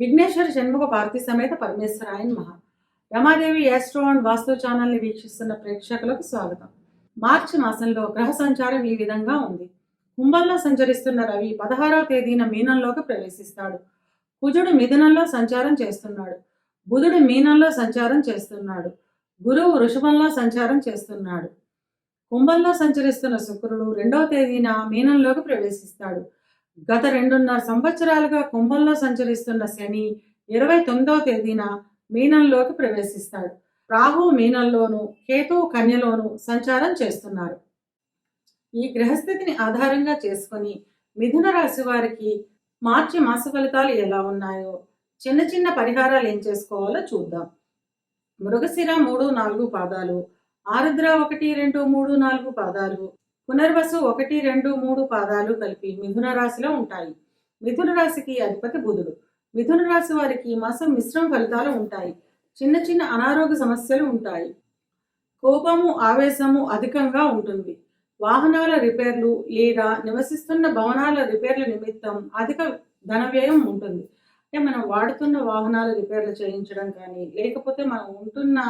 విఘ్నేశ్వర షణ్ముఖ పార్వతి సమేత పరమేశ్వరాయన్ మహా Ramadevi astro and వాస్తు ఛానల్ని వీక్షిస్తున్న ప్రేక్షకులకు స్వాగతం. మార్చి మాసంలో గ్రహ సంచారం ఈ విధంగా ఉంది. కుంభంలో సంచరిస్తున్న రవి పదహారవ తేదీన మీనంలోకి ప్రవేశిస్తాడు. కుజుడు మిథునంలో సంచారం చేస్తున్నాడు. బుధుడు మీనంలో సంచారం చేస్తున్నాడు. గురువు వృషభంలో సంచారం చేస్తున్నాడు. కుంభంలో సంచరిస్తున్న శుక్రుడు రెండవ తేదీన మీనంలోకి ప్రవేశిస్తాడు. గత రెండున్నర సంవత్సరాలుగా కుంభంలో సంచరిస్తున్న శని ఇరవై తొమ్మిదవ తేదీన మీనంలోకి ప్రవేశిస్తాడు. రాహు మీనంలోను కేతువు కన్యలోను సంచారం చేస్తున్నారు. ఈ గ్రహస్థితిని ఆధారంగా చేసుకొని మిథున రాశి వారికి మార్చి మాస ఫలితాలు ఎలా ఉన్నాయో చిన్న చిన్న పరిహారాలు ఏం చేసుకోవాలో చూద్దాం. మృగశిర మూడు నాలుగు పాదాలు ఆరుద్ర ఒకటి రెండు మూడు నాలుగు పాదాలు పునర్వసు ఒకటి రెండు మూడు పాదాలు కలిపి మిథున రాశిలో ఉంటాయి. మిథున రాశికి అధిపతి బుధుడు. మిథున రాశి వారికి మాసం మిశ్రమ ఫలితాలు ఉంటాయి. చిన్న చిన్న అనారోగ్య సమస్యలు ఉంటాయి. కోపము ఆవేశము అధికంగా ఉంటుంది. వాహనాల రిపేర్లు లేదా నివసిస్తున్న భవనాల రిపేర్ల నిమిత్తం అధిక ధన వ్యయం ఉంటుంది. అంటే మనం వాడుతున్న వాహనాల రిపేర్లు చేయించడం కానీ లేకపోతే మనం ఉంటున్న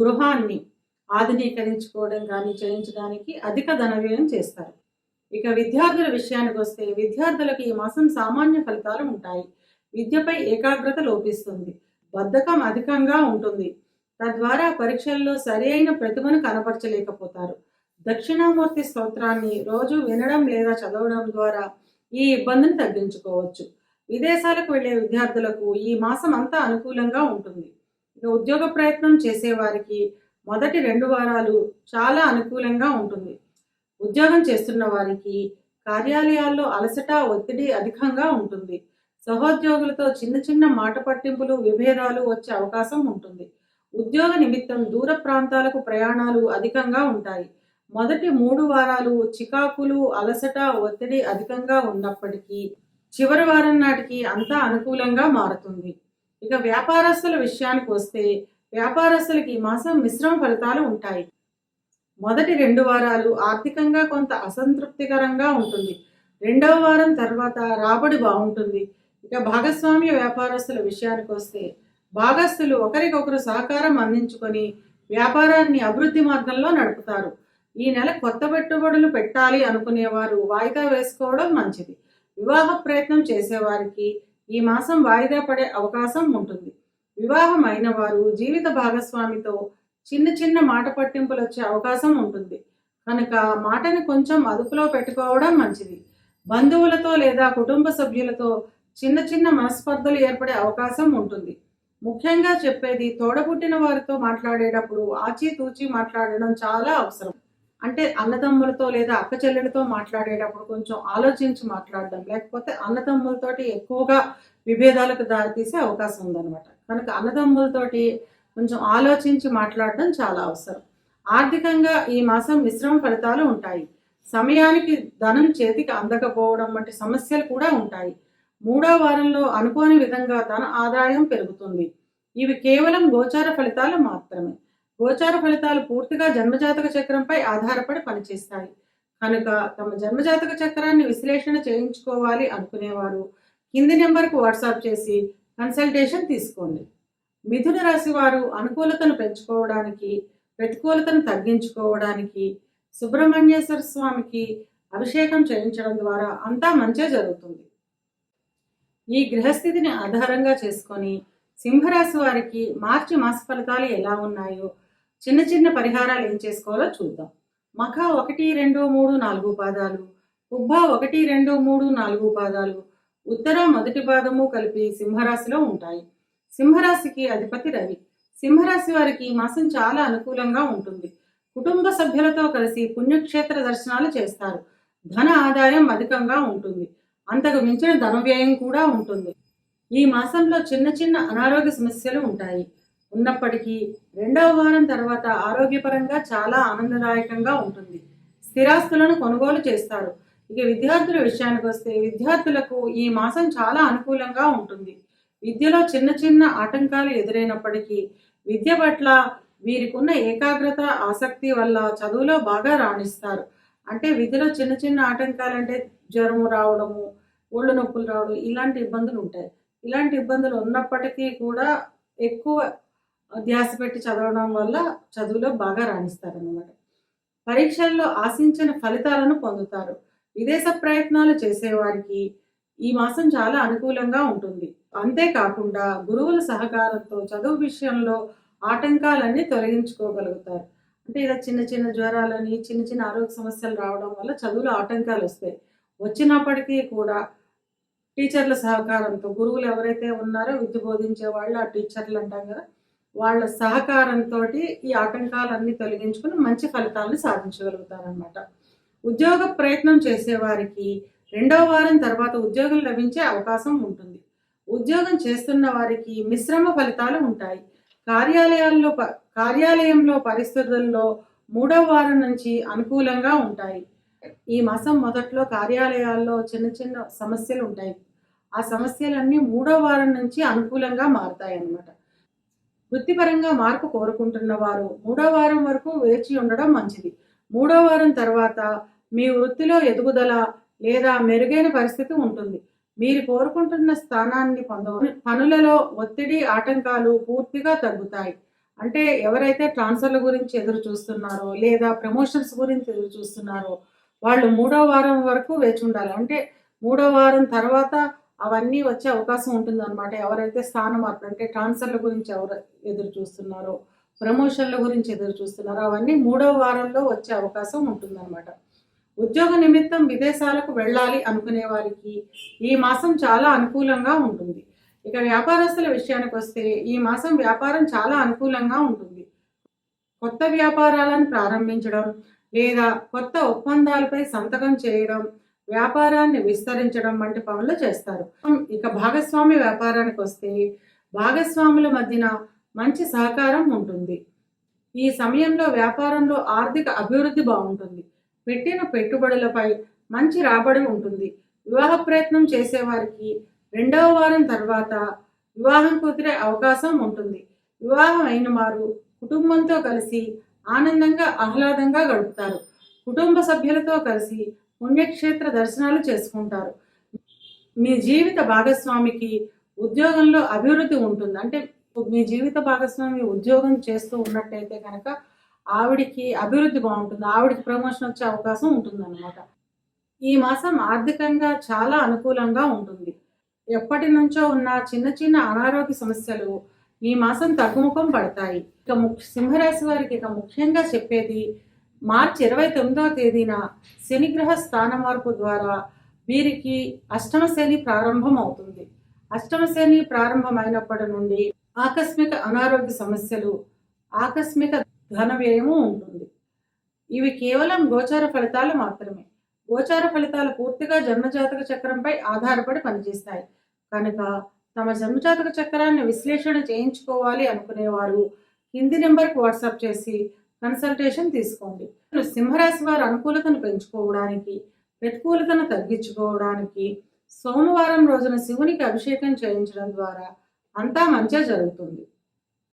గృహాన్ని ఆధునీకరించుకోవడం కానీ చేయించడానికి అధిక ధన వ్యయం చేస్తారు. ఇక విద్యార్థుల విషయానికి వస్తే విద్యార్థులకు ఈ మాసం సామాన్య ఫలితాలు ఉంటాయి. విద్యపై ఏకాగ్రత లోపిస్తుంది. బద్ధకం అధికంగా ఉంటుంది. తద్వారా పరీక్షల్లో సరి అయిన ప్రతిభను కనపరచలేకపోతారు. దక్షిణామూర్తి స్తోత్రాన్ని రోజు వినడం లేదా చదవడం ద్వారా ఈ ఇబ్బందిని తగ్గించుకోవచ్చు. విదేశాలకు వెళ్ళే విద్యార్థులకు ఈ మాసం అంతా అనుకూలంగా ఉంటుంది. ఇక ఉద్యోగ ప్రయత్నం చేసేవారికి మొదటి రెండు వారాలు చాలా అనుకూలంగా ఉంటుంది. ఉద్యోగం చేస్తున్న వారికి కార్యాలయాల్లో అలసట ఒత్తిడి అధికంగా ఉంటుంది. సహోద్యోగులతో చిన్న చిన్న మాట పట్టింపులు విభేదాలు వచ్చే అవకాశం ఉంటుంది. ఉద్యోగ నిమిత్తం దూర ప్రాంతాలకు ప్రయాణాలు అధికంగా ఉంటాయి. మొదటి మూడు వారాలు చికాకులు అలసట ఒత్తిడి అధికంగా ఉన్నప్పటికీ చివరి వారం నాటికి అంతా అనుకూలంగా మారుతుంది. ఇక వ్యాపారస్తుల విషయానికి వస్తే వ్యాపారస్తులకి ఈ మాసం మిశ్రమ ఫలితాలు ఉంటాయి. మొదటి రెండు వారాలు ఆర్థికంగా కొంత అసంతృప్తికరంగా ఉంటుంది. రెండవ వారం తర్వాత రాబడి బాగుంటుంది. ఇక భాగస్వామ్య వ్యాపారస్తుల విషయానికి వస్తే భాగస్తులు ఒకరికొకరు సహకారం అందించుకొని వ్యాపారాన్ని అభివృద్ధి మార్గంలో నడుపుతారు. ఈ నెల కొత్త పెట్టుబడులు పెట్టాలి అనుకునేవారు వాయిదా వేసుకోవడం మంచిది. వివాహ ప్రయత్నం చేసేవారికి ఈ మాసం వాయిదా పడే అవకాశం ఉంటుంది. వివాహం అయిన వారు జీవిత భాగస్వామితో చిన్న చిన్న మాట పట్టింపులు వచ్చే అవకాశం ఉంటుంది. కనుక మాటని కొంచెం అదుపులో పెట్టుకోవడం మంచిది. బంధువులతో లేదా కుటుంబ సభ్యులతో చిన్న చిన్న మనస్పర్ధలు ఏర్పడే అవకాశం ఉంటుంది. ముఖ్యంగా చెప్పేది తోడబుట్టిన వారితో మాట్లాడేటప్పుడు ఆచితూచి మాట్లాడడం చాలా అవసరం. అంటే అన్నదమ్ములతో లేదా అక్క చెల్లెలతో మాట్లాడేటప్పుడు కొంచెం ఆలోచించి మాట్లాడడం లేకపోతే అన్నదమ్ములతోటి ఎక్కువగా విభేదాలకు దారితీసే అవకాశం ఉందన్నమాట. కనుక అన్నదమ్ములతోటి కొంచెం ఆలోచించి మాట్లాడడం చాలా అవసరం. ఆర్థికంగా ఈ మాసం మిశ్రమ ఫలితాలు ఉంటాయి. సమయానికి ధనం చేతికి అందకపోవడం వంటి సమస్యలు కూడా ఉంటాయి. మూడో వారంలో అనుకోని విధంగా ధన ఆదాయం పెరుగుతుంది. ఇవి కేవలం గోచార ఫలితాలు మాత్రమే. గోచార ఫలితాలు పూర్తిగా జన్మజాతక చక్రంపై ఆధారపడి పనిచేస్తాయి. కనుక తమ జన్మజాతక చక్రాన్ని విశ్లేషణ చేయించుకోవాలి అనుకునేవారు. కింది నెంబర్కు వాట్సాప్ చేసి కన్సల్టేషన్ తీసుకోండి. మిథున రాశి వారు అనుకూలతను పెంచుకోవడానికి ప్రతికూలతను తగ్గించుకోవడానికి సుబ్రహ్మణ్యేశ్వర స్వామికి అభిషేకం చేయించడం ద్వారా అంతా మంచిగా జరుగుతుంది. ఈ గ్రహస్థితిని ఆధారంగా చేసుకొని సింహరాశి వారికి మార్చి మాస ఫలితాలు ఎలా ఉన్నాయో చిన్న చిన్న పరిహారాలు ఏం చేసుకోవాలో చూద్దాం. మఖ ఒకటి రెండు మూడు నాలుగు పాదాలు ఉబ్బ ఒకటి రెండు మూడు నాలుగు పాదాలు ఉత్తర మొదటి పాదము కలిపి సింహరాశిలో ఉంటాయి. సింహరాశికి అధిపతి రవి. సింహరాశి వారికి ఈ మాసం చాలా అనుకూలంగా ఉంటుంది. కుటుంబ సభ్యులతో కలిసి పుణ్యక్షేత్ర దర్శనాలు చేస్తారు. ధన ఆదాయం అధికంగా ఉంటుంది. అంతకు మించిన ధన వ్యయం కూడా ఉంటుంది. ఈ మాసంలో చిన్న చిన్న అనారోగ్య సమస్యలు ఉంటాయి. ఉన్నప్పటికీ రెండవ వారం తర్వాత ఆరోగ్యపరంగా చాలా ఆనందదాయకంగా ఉంటుంది. స్థిరాస్తులను కొనుగోలు చేస్తారు. ఇక విద్యార్థుల విషయానికి వస్తే విద్యార్థులకు ఈ మాసం చాలా అనుకూలంగా ఉంటుంది. విద్యలో చిన్న చిన్న ఆటంకాలు ఎదురైనప్పటికీ విద్య పట్ల వీరికున్న ఏకాగ్రత ఆసక్తి వల్ల చదువులో బాగా రాణిస్తారు. అంటే విద్యలో చిన్న చిన్న ఆటంకాలు అంటే జ్వరము రావడము ఒళ్ళు నొప్పులు రావడం ఇలాంటి ఇబ్బందులు ఉంటాయి. ఇలాంటి ఇబ్బందులు ఉన్నప్పటికీ కూడా ఎక్కువ ధ్యాస పెట్టి చదవడం వల్ల చదువులో బాగా రాణిస్తారన్నమాట. పరీక్షల్లో ఆశించిన ఫలితాలను పొందుతారు. విదేశ ప్రయత్నాలు చేసేవారికి ఈ మాసం చాలా అనుకూలంగా ఉంటుంది. అంతేకాకుండా గురువుల సహకారంతో చదువు విషయంలో ఆటంకాలన్నీ తొలగించుకోగలుగుతారు. అంటే ఇలా చిన్న చిన్న జ్వరాలని చిన్న చిన్న ఆరోగ్య సమస్యలు రావడం వల్ల చదువులో ఆటంకాలు వస్తాయి. వచ్చినప్పటికీ కూడా టీచర్ల సహకారంతో గురువులు ఎవరైతే ఉన్నారో విద్య బోధించే వాళ్ళు ఆ టీచర్లు అంటాం కదా వాళ్ళ సహకారంతో ఈ ఆటంకాలన్నీ తొలగించుకుని మంచి ఫలితాలను సాధించగలుగుతారనమాట ఉద్యోగ ప్రయత్నం చేసేవారికి రెండవ వారం తర్వాత ఉద్యోగం లభించే అవకాశం ఉంటుంది. ఉద్యోగం చేస్తున్న వారికి మిశ్రమ ఫలితాలు ఉంటాయి. కార్యాలయాల్లో ప- కార్యాలయంలో పరిస్థితుల్లో మూడవ వారం నుంచి అనుకూలంగా ఉంటాయి. ఈ మాసం మొదట్లో కార్యాలయాల్లో చిన్న చిన్న సమస్యలు ఉంటాయి. ఆ సమస్యలన్నీ మూడో వారం నుంచి అనుకూలంగా మారుతాయి అన్నమాట వృత్తిపరంగా మార్పు కోరుకుంటున్న వారు మూడో వారం వరకు వేచి ఉండడం మంచిది. మూడో వారం తర్వాత మీ వృత్తిలో ఎదుగుదల లేదా మెరుగైన పరిస్థితి ఉంటుంది. మీరు కోరుకుంటున్న స్థానాన్ని పొంద పనులలో ఒత్తిడి ఆటంకాలు పూర్తిగా తగ్గుతాయి. అంటే ఎవరైతే ట్రాన్స్ఫర్ల గురించి ఎదురు చూస్తున్నారో లేదా ప్రమోషన్స్ గురించి ఎదురు చూస్తున్నారో వాళ్ళు మూడో వారం వరకు వేచి ఉండాలి. అంటే మూడో వారం తర్వాత అవన్నీ వచ్చే అవకాశం ఉంటుంది అనమాట ఎవరైతే స్థానం అంటే ట్రాన్స్ఫర్ల గురించి ఎవరు ఎదురు చూస్తున్నారో ప్రమోషన్ల గురించి ఎదురు చూస్తున్నారో అవన్నీ మూడో వారంలో వచ్చే అవకాశం ఉంటుందన్నమాట. ఉద్యోగ నిమిత్తం విదేశాలకు వెళ్ళాలి అనుకునే వారికి ఈ మాసం చాలా అనుకూలంగా ఉంటుంది. ఇక వ్యాపారస్తుల విషయానికి వస్తే ఈ మాసం వ్యాపారం చాలా అనుకూలంగా ఉంటుంది. కొత్త వ్యాపారాలను ప్రారంభించడం లేదా కొత్త ఒప్పందాలపై సంతకం చేయడం వ్యాపారాన్ని విస్తరించడం వంటి పనులు చేస్తారు. ఇక భాగస్వామి వ్యాపారానికి వస్తే భాగస్వాముల మధ్యన మంచి సహకారం ఉంటుంది. ఈ సమయంలో వ్యాపారంలో ఆర్థిక అభివృద్ధి బాగుంటుంది. పెట్టిన పెట్టుబడులపై మంచి రాబడి ఉంటుంది. వివాహ ప్రయత్నం చేసేవారికి రెండవ వారం తర్వాత వివాహం కుదిరే అవకాశం ఉంటుంది. వివాహం అయిన వారు కుటుంబంతో కలిసి ఆనందంగా ఆహ్లాదంగా గడుపుతారు. కుటుంబ సభ్యులతో కలిసి పుణ్యక్షేత్ర దర్శనాలు చేసుకుంటారు. మీ జీవిత భాగస్వామికి ఉద్యోగంలో అభివృద్ధి ఉంటుంది. అంటే మీ జీవిత భాగస్వామి ఉద్యోగం చేస్తూ ఉన్నట్టయితే కనుక ఆవిడికి అభివృద్ధి బాగుంటుంది ఆవిడికి ప్రమోషన్ వచ్చే అవకాశం ఉంటుంది ఈ మాసం ఆర్థికంగా చాలా అనుకూలంగా ఉంటుంది. ఎప్పటి నుంచో ఉన్న చిన్న చిన్న అనారోగ్య సమస్యలు ఈ మాసం తగ్గుముఖం పడతాయి. ఇక ముఖ్య సింహరాశి వారికి ఇక ముఖ్యంగా చెప్పేది మార్చి ఇరవై తొమ్మిదవ తేదీన శనిగ్రహ స్థాన మార్పు ద్వారా వీరికి అష్టమ శని ప్రారంభం అవుతుంది. అష్టమ శని ప్రారంభమైనప్పటి నుండి ఆకస్మిక అనారోగ్య సమస్యలు ఆకస్మిక ధన వ్యయము ఉంటుంది. ఇవి కేవలం గోచార ఫలితాలు మాత్రమే. గోచార ఫలితాలు పూర్తిగా జన్మజాతక చక్రంపై ఆధారపడి పనిచేస్తాయి. కనుక తమ జన్మజాతక చక్రాన్ని విశ్లేషణ చేయించుకోవాలి అనుకునేవారు కింది నెంబర్కి వాట్సాప్ చేసి కన్సల్టేషన్ తీసుకోండి. సింహరాశి వారి అనుకూలతను పెంచుకోవడానికి ప్రతికూలతను తగ్గించుకోవడానికి సోమవారం రోజున శివునికి అభిషేకం చేయించడం ద్వారా అంతా మంచిగా జరుగుతుంది.